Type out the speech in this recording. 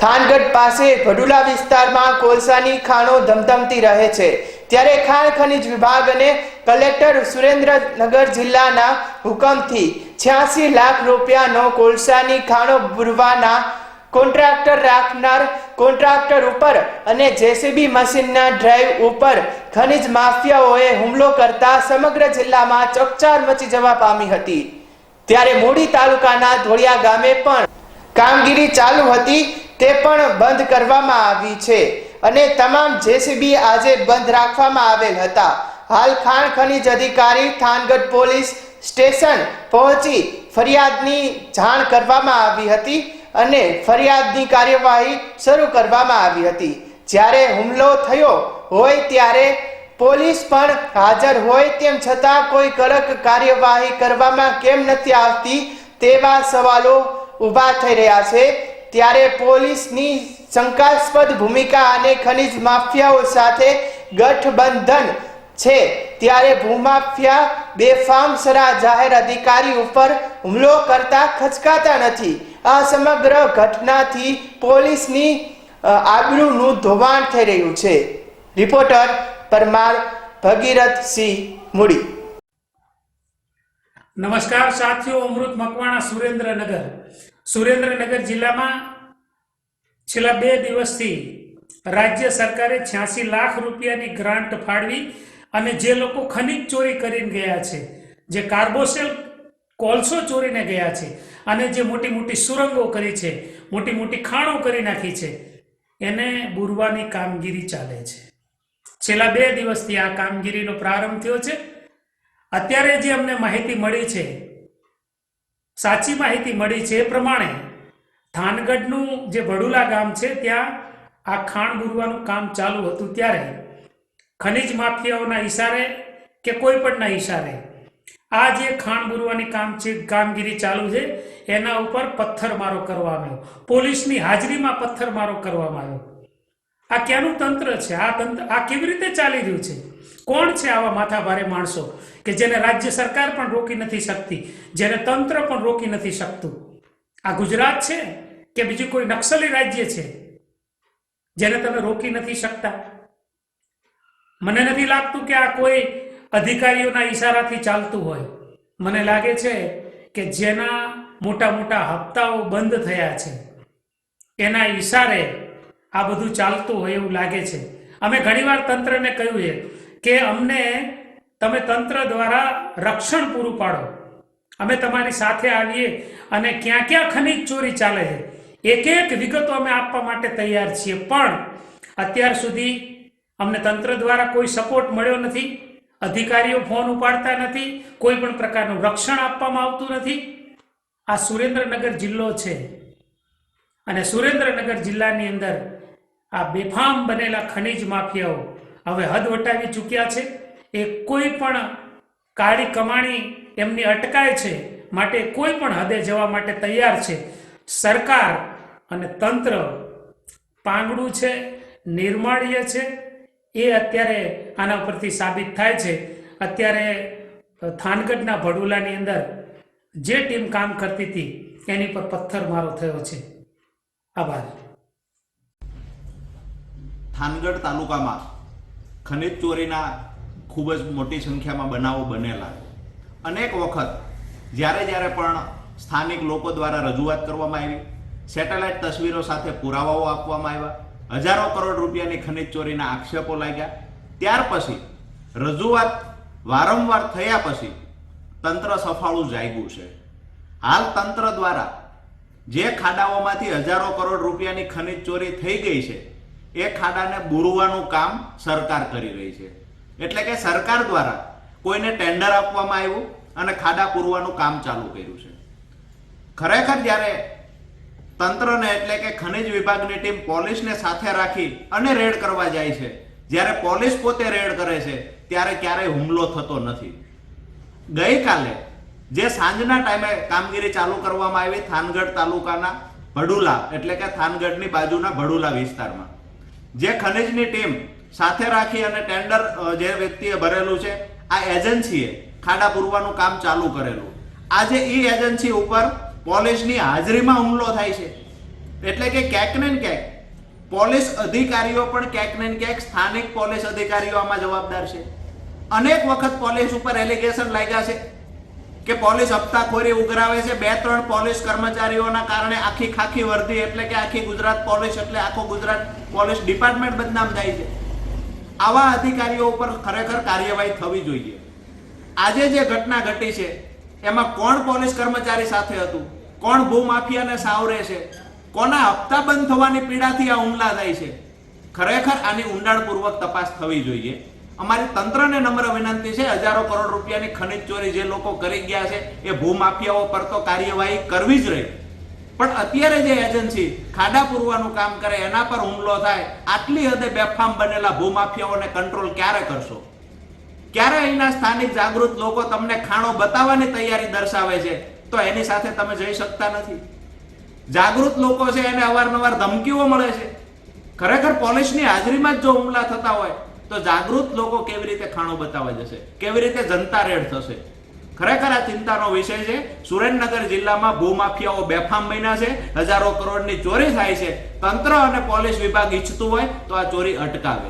થાનગઢ પાસે ભડુલા વિસ્તારમાં કોલસાની ખાણો ધમધમતી રહે છે. ત્યારે ખાણ ખનિજ વિભાગ અને કલેક્ટર સુરેન્દ્રનગર જિલ્લાના હુકમથી છ્યાસી લાખ રૂપિયાનો કોલસાની ખાણો બુરવાના કોન્ટ્રાક્ટર રાખનાર કોન્ટ્રાક્ટર ઉપર અને જેસીબી મશીનના ડ્રાઈવ ઉપર ખનિજ માફિયાઓએ હુમલો કરતા સમગ્ર જિલ્લામાં ચકચાર મચી જવા પામી હતી. ત્યારે મૂડી તાલુકાના ધોળિયા ગામે પણ કામગીરી ચાલુ હતી. તે પણ બંધ કરવામાં આવી છે અને તમામ જેસીબી આજે બંધ રાખવામાં આવેલ હતા. હાલ ખાણ ખનીજ અધિકારી, થાનગઢ પોલીસ સ્ટેશન પહોંચી ફરિયાદની જાણ કરવામાં આવી હતી અને ફરિયાદની કાર્યવાહી શરૂ કરવામાં આવી હતી. જ્યારે હુમલો થયો હોય ત્યારે પોલીસ પણ હાજર હોય તેમ છતાં કોઈ કડક કાર્યવાહી કરવામાં કેમ નથી આવતી તેવા સવાલો ઊભા થઈ રહ્યા છે. ત્યારે પોલીસની શંકાસ્પદ ભૂમિકા અને ખનિજ માફિયાઓ સાથે ગઠબંધન છે. ત્યારે ભૂમાફિયા બેફામ સરા જાહેર અધિકારી ઉપર હુમલો કરતા ખચકાતા નથી. આ સમગ્ર ઘટનાથી પોલીસની આબરૂનું ધોવાણ થઈ રહ્યું છે. રિપોર્ટર પરમાર ભગીરથસિંહ મૂડી. નમસ્કાર, સાથીઓ, અમૃત મકવાણા સુરેન્દ્રનગર. સુરેન્દ્રનગર જિલ્લામાં છેલ્લા બે દિવસથી રાજ્ય સરકારે છ્યાસી લાખ રૂપિયાની ગ્રાન્ટ ફાળવી અને જે લોકો ખનિજ ચોરી કરીને ગયા છે, જે કાર્બોસેલ કોલસો ચોરીને ગયા છે અને જે મોટી મોટી સુરંગો કરી છે, મોટી મોટી ખાણો કરી નાખી છે, એને બુરવાની કામગીરી ચાલે છે. છેલ્લા બે દિવસથી આ કામગીરીનો પ્રારંભ થયો છે. અત્યારે જે અમને માહિતી મળી છે સાચી માહિતી મળી છે એ પ્રમાણે થાનગઢનું જે વડુલા ગામ છે, ત્યાં આ ખાણ બુરવાનું કામ ચાલુ હતું ત્યારે ખનિજ માફિયાઓના ઈશારે કે કોઈ પણના ઈશારે આ જે ખાણ બુરવાની કામ છે, કામગીરી ચાલુ છે, એના ઉપર પથ્થરમારો કરવામાં આવ્યો. પોલીસની હાજરીમાં પથ્થરમારો કરવામાં આવ્યો. આ ક્યાંનું તંત્ર છે? આ તંત્ર, આ કેવી રીતે ચાલી રહ્યું છે? કોણ છે આવા માથાભારે માણસો કે જેને રાજ્ય સરકાર પણ રોકી નથી શકતી, જેને તંત્ર પણ રોકી નથી શકતું? આ ગુજરાત છે કે બીજું કોઈ નક્સલી રાજ્ય છે જેને તમે રોકી નથી શકતા? મને નથી લાગતું કે આ કોઈ અધિકારીઓના ઈશારાથી ચાલતું હોય. મને લાગે છે કે જેના મોટા મોટા હપ્તાઓ બંધ થયા છે, એના ઈશારે આ બધું ચાલતું હોય એવું લાગે છે. અમે ઘણીવાર તંત્રને કહ્યું છે કે અમને તમે તંત્ર દ્વારા રક્ષણ પૂરું પાડો. અમે તમારી સાથે આવીએ અને ક્યાં ક્યાં ખનિજ ચોરી ચાલે છે. એક એક વિગતો અમે આપવા માટે તૈયાર છીએ. પણ અત્યાર સુધી અમને તંત્ર દ્વારા કોઈ સપોર્ટ મળ્યો નથી. અધિકારીઓ ફોન ઉપાડતા નથી. કોઈ પણ પ્રકારનું રક્ષણ આપવામાં આવતું નથી. આ સુરેન્દ્રનગર જિલ્લો છે. અને સુરેન્દ્રનગર જિલ્લાની અંદર આ બેફામ બનેલા ખનિજ માફિયાઓ હવે હદ વટાવી ચૂક્યા છે. એ કોઈ પણ કાળી કમાણી એમની અટકાય છે માટે કોઈ પણ હદે જવા માટે તૈયાર છે. સરકાર અને તંત્ર પાંગડું છે, નિર્માળ્ય છે. એ અત્યારે આના પરથી સાબિત થાય છે. અત્યારે થાનગઢના ભડુલાની અંદર જે ટીમ કામ કરતી હતી, એની પર પથ્થરમારો થયો છે. આભાર. થાનગઢ તાલુકામાં ખનિજ ચોરીના ખૂબ જ મોટી સંખ્યામાં બનાવો બનેલા. અનેક વખત, જ્યારે જ્યારે પણ સ્થાનિક લોકો દ્વારા રજૂઆત કરવામાં આવી, સેટેલાઇટ તસવીરો સાથે પુરાવાઓ આપવામાં આવ્યા, હજારો કરોડ રૂપિયાની ખનિજ ચોરીના આક્ષેપો લાગ્યા. ત્યાર પછી, રજૂઆત વારંવાર થયા પછી તંત્ર સફાળું જાગ્યું છે. હાલ તંત્ર દ્વારા જે ખાડાઓમાંથી હજારો કરોડ રૂપિયાની ખનિજ ચોરી થઈ ગઈ છે એ ખાડાને બુરવાનું કામ સરકાર કરી રહી છે. એટલે કે સરકાર દ્વારા કોઈને ટેન્ડર આપવામાં આવ્યું અને ખાડા પૂરવાનું કામ ચાલુ કર્યું છે. ખરેખર જ્યારે તંત્રને એટલે કે ખનિજ વિભાગની ટીમ પોલીસને સાથે રાખી અને રેડ કરવા જાય છે, જ્યારે પોલીસ પોતે રેડ કરે છે, ત્યારે ક્યારેય હુમલો થતો નથી. ગઈકાલે જે સાંજના ટાઈમે કામગીરી ચાલુ કરવામાં આવી થાનગઢ તાલુકાના ભડુલા, એટલે કે થાનગઢની બાજુના ભડુલા વિસ્તારમાં જે ખનિજની ટીમ સાથે રાખી અને ટેન્ડર જે વ્યક્તિએ ભરેલું છે, આ એજન્સીએ ખાડા પૂરવાનું કામ ચાલુ કરેલું. આજે એ એજન્સી ઉપર પોલીસની હાજરીમાં હુમલો થાય છે. એટલે કે ક્યાંક ને ક્યાંક પોલીસ અધિકારીઓ પણ ક્યાંક ને ક્યાંક સ્થાનિક પોલીસ અધિકારીઓ આમાં જવાબદાર છે. અનેક વખત પોલીસ ઉપર એલિગેશન લાગ્યા છે. કે પોલીસ હપ્તાખોરી ઉઘરાવે છે. બે, ત્રણ પોલીસ કર્મચારીઓના કારણે આખી ખાખી વર્ધી. એટલે કે આખી ગુજરાત પોલીસ, એટલે આખો ગુજરાત પોલીસ ડિપાર્ટમેન્ટ બદનામ થાય છે. આવા અધિકારીઓ ઉપર ખરેખર કાર્યવાહી થવી જોઈએ. આજે જે ઘટના ઘટી છે, એમાં કોણ પોલીસ કર્મચારી સાથે હતું? કોણ ભૂમાફિયાને સાવરે છે? કોના હપ્તા બંધ થવાની પીડાથી આ હુમલા થાય છે? ખરેખર આની ઊંડાણપૂર્વક તપાસ થવી જોઈએ. અમારી તંત્રને નમ્ર વિનંતી છે, હજારો કરોડ રૂપિયાની ખનિજ ચોરી જે લોકો કરી ગયા છે, એ ભૂમાફિયાઓ પર તો કાર્યવાહી કરવી જ રહી. પણ અત્યારે જે એજન્સી ખાડા પૂરવાનું કામ કરે, એના પર હુમલો થાય, આટલી હદે બેફામ બનેલા ભૂમાફિયાઓને કંટ્રોલ ક્યારે કરશો? ક્યારે અહીંના સ્થાનિક જાગૃત લોકો તમને ખાણો બતાવવાની તૈયારી દર્શાવે છે? તો એની સાથે તમે જઈ શકતા નથી. જાગૃત લોકો છે, એને અવારનવાર ધમકીઓ મળે છે. ખરેખર પોલીસની હાજરીમાં જ જો હુમલા થતા હોય તો જાગૃત લોકો કેવી રીતે ખાણો બતાવવા જશે? કેવી રીતે જનતા રેડ થશે? ખરેખર આ ચિંતાનો વિષય છે. સુરેન્દ્રનગર જિલ્લામાં ભૂમાફિયાઓ બેફામ બન્યા છે. હજારો કરોડની ચોરી થાય છે. તંત્ર અને પોલીસ વિભાગ ઈચ્છતું હોય તો આ ચોરી અટકાવે.